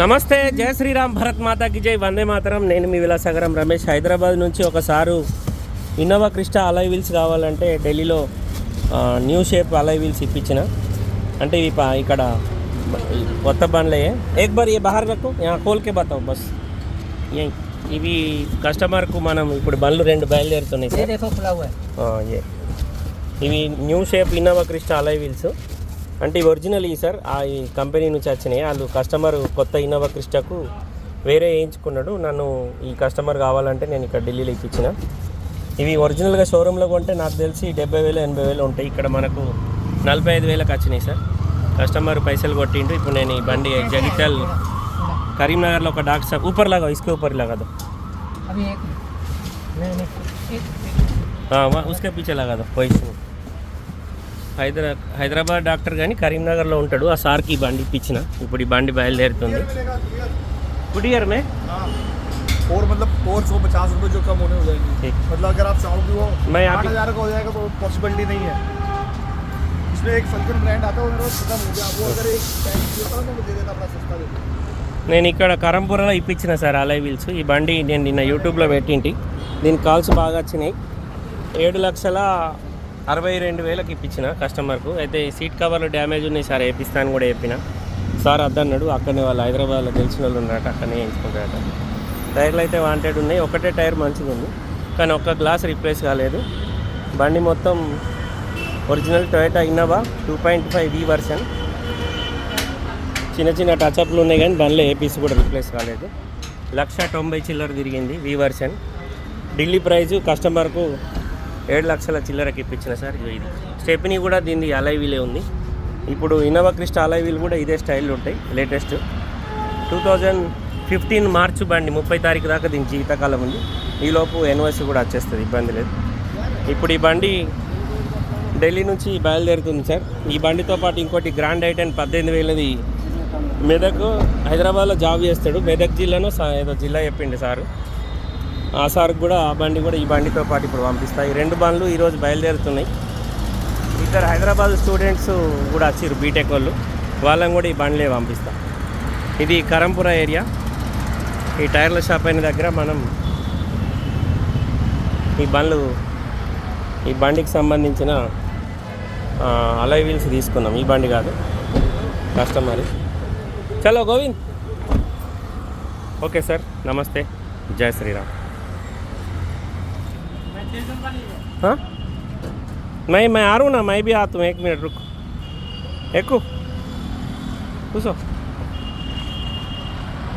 నమస్తే జయ శ్రీరామ్ భరత్ మాతాకి జై. వందే మాతరం. నేను మీ విలాసాగరం రమేష్. హైదరాబాద్ నుంచి ఒకసారి ఇన్నోవా క్రిస్టా అలై వీల్స్ కావాలంటే ఢిల్లీలో న్యూ షేప్ అలై వీల్స్ ఇప్పించిన. అంటే ఇవి ఇక్కడ కొత్త బండ్లయే ఏక్ బార్ ఏ బహార్ రక్కు కోల్కే బతాం బస్. ఇవి కస్టమర్కు మనం ఇప్పుడు బండ్లు రెండు బయలుదేరుతున్నాయి ఇవి new shape Innova Crysta alloy wheels. అంటే ఇవి ఒరిజినల్ ఈ సార్ ఆ ఈ కంపెనీ నుంచి వచ్చినాయి వాళ్ళు కస్టమర్ కొత్త ఇన్నోవా క్రిస్టాకు వేరే వేయించుకున్నాడు నన్ను ఈ కస్టమర్ కావాలంటే నేను ఇక్కడ ఢిల్లీలో ఇప్పించిన ఇవి ఒరిజినల్గా షోరూంలో కొంటే నాకు తెలిసి డెబ్బై వేలు ఎనభై వేలు ఉంటాయి ఇక్కడ మనకు నలభై ఐదు వేలకు వచ్చినాయి సార్ కస్టమర్ పైసలు కొట్టిండు ఇప్పుడు నేను ఈ బండి జగిత్యాల్ కరీంనగర్లో ఒక డాక్టర్ సాబ్ ऊपर लगा इसके ऊपर लगा दो अभी एक नहीं नहीं एक हाँ वहाँ उसके पीछे लगा दो పొజిషన్ హైదరా హైదరాబాద్ డాక్టర్ కానీ కరీంనగర్లో ఉంటాడు ఆ సార్కి ఈ బండి ఇప్పించిన ఇప్పుడు ఈ బండి బయలుదేరుతుంది గుడ్ ఇయర్ మే हाँ और मतलब और सौ पचास रुपये जो कम होने हो जाएंगे ठीक मतलब अगर आप चाहो कि वो मैं आप आठ हज़ार का हो जाएगा तो पॉसिबिलिटी नहीं है इसमें एक फल्कन ब्रांड आता है वो मेरे पास खत्म हो गया वो अगर एक पैंट देता ना तो मैं दे देता अपना सस्ता देता నేను ఇక్కడ కరంపురలో ఇప్పించిన సార్ అలై వీల్స్ ఈ బండి నేను నిన్న యూట్యూబ్లో పెట్టింటి దీని కాల్స్ బాగా వచ్చినాయి ఏడు లక్షల అరవై రెండు వేలకు ఇప్పించిన కస్టమర్కు అయితే ఈ సీట్ కవర్లు డ్యామేజ్ ఉన్నాయి సార్ వేపిస్తాను కూడా చెప్పిన. సార్ అద్దన్నాడు అక్కడనే వాళ్ళు హైదరాబాద్లో తెలిసిన వాళ్ళు ఉన్నారట అక్కడనే వేయించుకుంటారట. టైర్లు అయితే వాంటెడ్ ఉన్నాయి ఒకటే టైర్ మంచిగా ఉంది కానీ ఒక్క గ్లాస్ రీప్లేస్ కాలేదు. బండి మొత్తం original Toyota Innova two point five V version చిన్న చిన్న టచ్అప్లు ఉన్నాయి కానీ బండ్లో ఏ పీస్ కూడా రీప్లేస్ కాలేదు. లక్ష తొంభై చిల్లర తిరిగింది వి వర్షన్ ఢిల్లీ ప్రైజు కస్టమర్కు ఏడు లక్షల చిల్లరకి ఇప్పించిన సార్ ఇది. స్టెప్నీ కూడా దీన్ని అలై వీలే ఉంది. ఇప్పుడు ఇన్నోవా క్రిస్ట్ అలై వీల్ కూడా ఇదే స్టైల్లో ఉంటాయి latest two thousand fifteen March బండి ముప్పై తారీఖు దాకా దీని జీవితకాలం ఉంది. ఈలోపు ఎన్ఓసి కూడా వచ్చేస్తుంది ఇబ్బంది లేదు. ఇప్పుడు ఈ బండి ఢిల్లీ నుంచి బయలుదేరుతుంది సార్. ఈ బండితో పాటు ఇంకోటి గ్రాండ్ ఐటెన్ పద్దెనిమిది వేలది మెదక్ హైదరాబాద్లో జాబ్ చేస్తాడు. మెదక్ జిల్లాను ఏదో జిల్లా చెప్పిండు సారు. ఆ సార్కి కూడా ఆ బండి కూడా ఈ బండితో పాటు ఇప్పుడు పంపిస్తాయి రెండు బండ్లు ఈరోజు బయలుదేరుతున్నాయి. ఇద్దరు హైదరాబాద్ స్టూడెంట్స్ కూడా వచ్చారు బీటెక్ వాళ్ళు. వాళ్ళని కూడా ఈ బండ్లే పంపిస్తాం. ఇది కరంపుర ఏరియా. ఈ టైర్ల షాప్ అయిన దగ్గర మనం ఈ బండ్లు ఈ బండికి సంబంధించిన అలై వీల్స్ తీసుకున్నాం. ఈ బండి కాదు. కస్టమర్ చలో గోవింద్. Okay sir. నమస్తే. జై శ్రీరామ్. हाँ? नहीं मैं आ रू ना मैं भी आता हूँ। एक मिनट रुको। एक